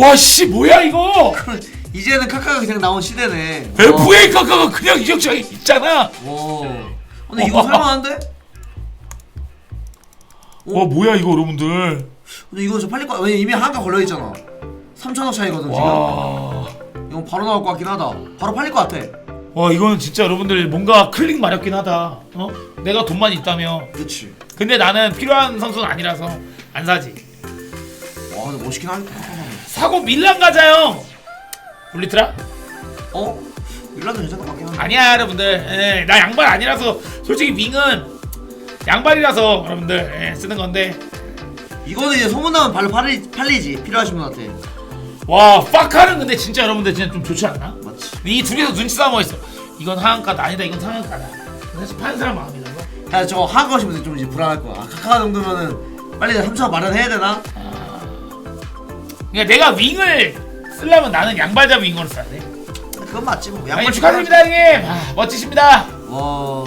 와씨 뭐야 이거 이제는 카카가 그냥 나온 시대네. FA 카카가 그냥 이적장에 있잖아 어. 근데 이거 살만한데? 와 뭐야 이거 여러분들 근데 이거 저 팔릴 거 왜냐 이미 한가 걸려 있잖아. 3천억 차이거든 지금. 와, 이건 바로 나올 것 같긴 하다. 바로 팔릴 것 같아. 와 이거는 진짜 여러분들 뭔가 클릭 마렵긴 하다 어? 내가 돈만 있다면 그렇지. 근데 나는 필요한 선수는 아니라서 안 사지 와 근데 멋있긴 하겠다. 사고 밀란 가자요 울리트라? 어? 일란도 괜찮은 것 같긴 한데. 아니야 여러분들 예, 나 양발 아니라서 솔직히 윙은 양발이라서 여러분들 예, 쓰는 건데 이거는 이제 소문나면 발로 팔리, 팔리지 필요하신 분한테. 와 파카는 근데 진짜 여러분들 진짜 좀 좋지 않나? 맞지. 이 둘이서 눈치 싸움하고 있어 이건 하한가다 아니다 이건 상한가다 사실 파는 사람 마음이다 이거 야 저거 하가 오시면 좀 이제 불안할 거야. 아, 카카 정도면은 빨리 3천 마련해야 되나? 그러니까 내가 윙을 쓰려면 나는 양발잡이 윙으로 써야 돼 그건 맞지 뭐. 양말 축하드립니다 형님 아, 멋지십니다 와.